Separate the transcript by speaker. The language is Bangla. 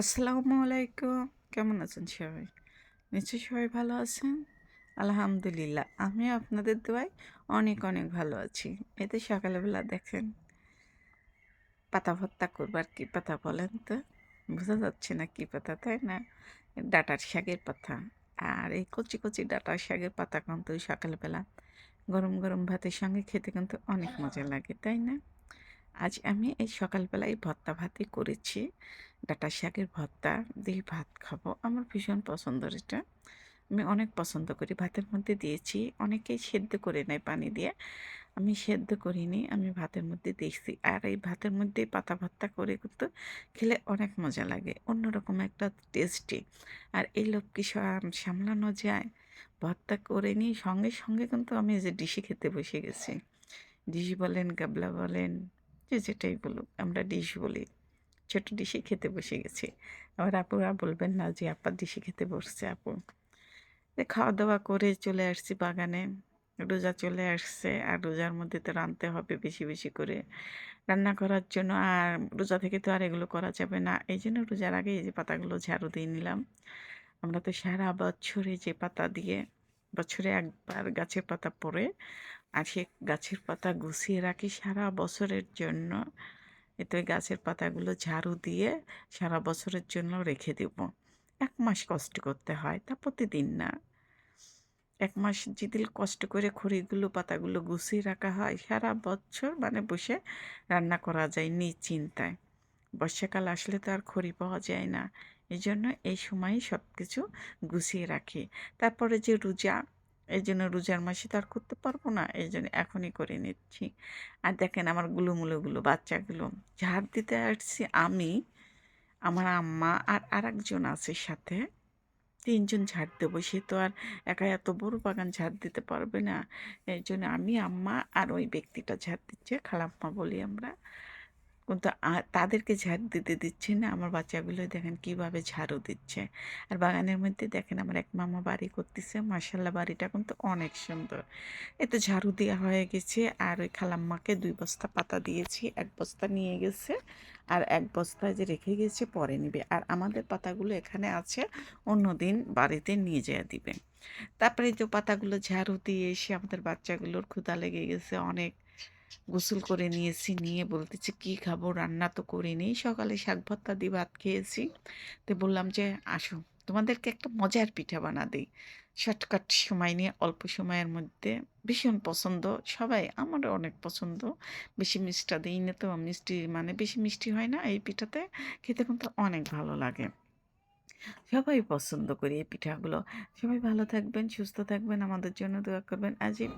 Speaker 1: আসসালামু আলাইকুম। কেমন আছেন সবাই? নিশ্চয়ই সবাই ভালো আছেন? আলহামদুলিল্লাহ, আমি আপনাদের দোয়ায় অনেক অনেক ভালো আছি। এতে সকালবেলা দেখেন, পাতা ভর্তা করবার কি পাতা বলেন তো? বোঝা যাচ্ছে না কি পাতা, তাই না? ডাটার শাকের পাতা। আর এই কচি কচি ডাটার শাকের পাতা কিন্তু সকালবেলা গরম গরম ভাতের সঙ্গে খেতে কিন্তু অনেক মজা লাগে, তাই না? আজ আমি এই সকালবেলায় ভর্তা ভাতই করেছি। ডাটা শাকের ভর্তা, দিয়ে ভাত খাব। আমার ভীষণ পছন্দের এটা। আমি অনেক পছন্দ করি। ভাতের মধ্যে দিয়েছি অনেকেই সেদ্ধ করে নেয় পানি দিয়ে। আমি সেদ্ধ করিনি, আমি ভাতের মধ্যে দিয়েছি। আর এই ভাতের মধ্যে পাতা ভর্তা করে কিন্তু খেলে অনেক মজা লাগে, অন্যরকম একটা টেস্টি আর এই লোককে সামলানো যায়? ভর্তা করে নিয়ে সঙ্গে সঙ্গে কিন্তু আমি যে ডিশি খেতে বসে গেছি। ডিশ বলেন, গাবলা বলেন, যে যেটাই বলুক, আমরা ডিশ বলি। ছোট ডিশে খেতে বসে গেছি। আবার আপুরা বলবেন না যে আপার ডিশে খেতে বসছে আপু। খাওয়া দাওয়া করে চলে আসছি বাগানে। রোজা চলে আসছে আর রোজার মধ্যে তো রাঁধতে হবে বেশি বেশি করে রান্না করার জন্য। আর রোজা থেকে তো আর এগুলো করা যাবে না। এই জন্য রোজার আগে এই যে পাতাগুলো ঝাড়ু দিয়ে নিলাম। আমরা তো সারা বছরে যে পাতা দিয়ে বছরে একবার গাছের পাতা পড়ে, আর সে গাছের পাতা গুছিয়ে রাখি সারা বছরের জন্য। এতে গাছের পাতাগুলো ঝাড়ু দিয়ে সারা বছরের জন্য রেখে দেব। এক মাস কষ্ট করতে হয়, তা প্রতিদিন না। এক মাস যেদিন কষ্ট করে খড়িগুলো, পাতাগুলো গুছিয়ে রাখা হয়, সারা বছর মানে বসে রান্না করা যায় চিন্তায় বর্ষাকাল আসলে তো আর খড়ি পাওয়া যায় না। এই জন্য এই সময় সব কিছু গুছিয়ে রাখি। তারপরে যে রোজা এই জন্য রোজার মাসে তো আর করতে পারব না এই জন্য এখনই করে নিচ্ছি। আর দেখেন আমার গুলোমুলোগুলো, বাচ্চাগুলো, ঝাড় দিতে আসছি আমি, আমার আম্মা আর আরেকজন আছে সাথে, তিনজন ঝাড় দেবো, সে তো আর একা এত বড় বাগান ঝাড় দিতে পারবে না এই জন্য আমি, আম্মা আর ওই ব্যক্তিটা ঝাড় দিচ্ছে, খালাম্মা বলি আমরা। কিন্তু তাদেরকে ঝাড় দিতে দিচ্ছে না। আমার বাচ্চাগুলো দেখেন কীভাবে ঝাড়ু দিচ্ছে। আর বাগানের মধ্যে দেখেন আমার এক মামা বাড়ি করতেছে। মার্শাল্লাহ বাড়িটা কিন্তু অনেক সুন্দর। এতে ঝাড়ু দেওয়া হয়ে গেছে। আর ওই খালাম্মাকে দুই বস্তা পাতা দিয়েছি, এক বস্তা নিয়ে গেছে। আর এক বস্তায় যে রেখে গেছে পরে নিবে। আর আমাদের পাতাগুলো এখানে আছে অন্য দিন বাড়িতে নিয়ে যেয়ে দিবে। তারপরে যে পাতাগুলো ঝাড়ু দিয়ে এসে আমাদের বাচ্চাগুলোর ক্ষুদা লেগে গেছে অনেক। গোসল করে নিয়েছি, নিয়ে বলতেছি, কি খাব? রান্না তো করিনি। সকালে শাক ভর্তা দিয়ে ভাত খেয়েছি। তো বললাম যে, আসো, তোমাদেরকে একটা মজার পিঠা বানা দিই। শর্টকাট সময় নিয়ে, অল্প সময়ের মধ্যে। ভীষণ পছন্দ। সবাই, আমারও অনেক পছন্দ। বেশি মিষ্টা দিই না তো, মিষ্টি মানে বেশি মিষ্টি হয় না এই পিঠাতে। খেতে কিন্তু অনেক ভালো লাগে। সবাই পছন্দ করি এই পিঠাগুলো। সবাই ভালো থাকবেন, সুস্থ থাকবেন, আমাদের জন্য দোয়া করবেন। আজ এই